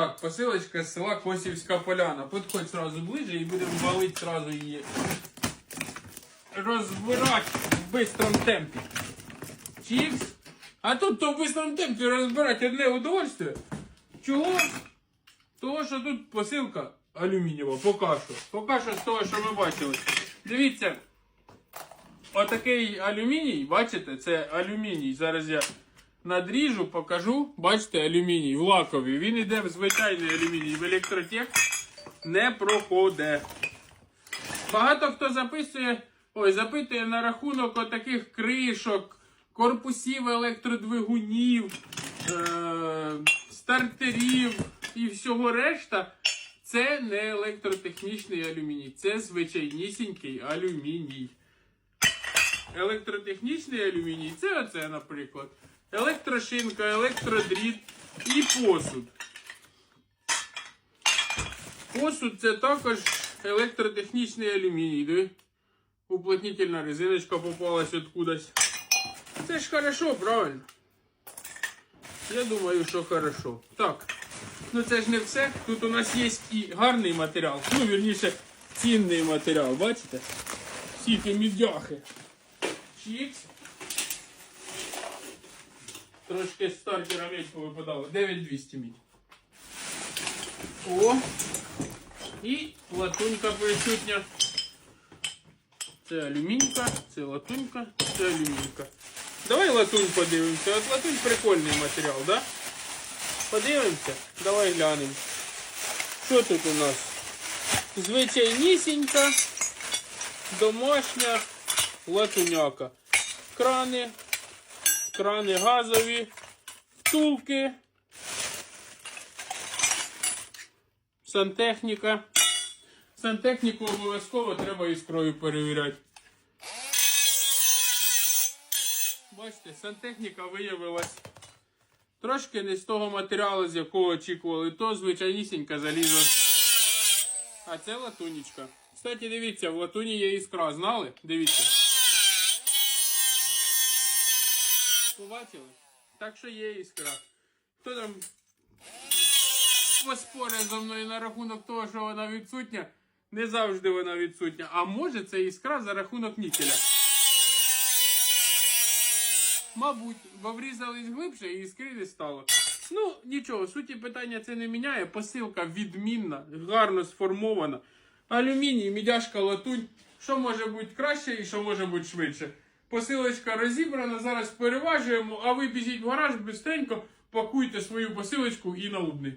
Так, посилочка з села Косівська Поляна. Підходь сразу ближе і будемо валити сразу її. Розбирати в бистрому темпі. Чікс. А тут то в бистрому темпі розбирати одне удовольствие. Чого? Того, що тут посилка алюмінієва, поки що. Поки що з того, що ми бачили. Дивіться, отакий алюміній, бачите, це алюміній. Зараз я надріжу, покажу. Бачите, алюміній в лакові. Він іде в звичайний алюміній, в електротек не проходить. Багато хто записує, ой, запитує на рахунок отаких кришок, корпусів електродвигунів, е- стартерів і всього решта. Це не електротехнічний алюміній, це звичайнісінький алюміній. Електротехнічний алюміній це оце, наприклад. Електрошинка, електродріт і посуд. Посуд це також електротехнічний алюміній. Уплотнительна резиночка попалась откудась. Це ж хорошо, правильно? Я думаю, що хорошо. Так. Ну це ж не все. Тут у нас є і гарний матеріал. Ну, вірніше, цінний матеріал, бачите? Всі ті мідяхи. Чікс. Трошки стартера медь повипадало. 9200 мідь. О! І латунька присутня. Це алюмінька, це латунька, це алюмінька. Давай латунь подивимося. От латунь прикольний матеріал, да? Подивимося. Давай глянемо. Що тут у нас? Звичайнісінька, домашня латуняка. Крани, Крани газові, втулки, сантехніка. Сантехніку обов'язково треба іскрою перевіряти. Бачите, сантехніка виявилась трошки не з того матеріалу, з якого очікували. То звичайнісінька залізо. А це латунічка. Кстати, дивіться, в латуні є іскра, знали? Дивіться. Побачили? Так що є іскра. Хто там поспорить зі мною на рахунок того, що вона відсутня? Не завжди вона відсутня. А може це іскра за рахунок нікеля. Мабуть, бо врізались глибше і іскри не стало. Ну, нічого, суті питання це не міняє. Посилка відмінна, гарно сформована. Алюміній, мідяшка, латунь. Що може бути краще і що може бути швидше. Посилочка розібрана, зараз переважуємо, а ви біжіть в гараж бистренько, пакуйте свою посилочку і на лубний.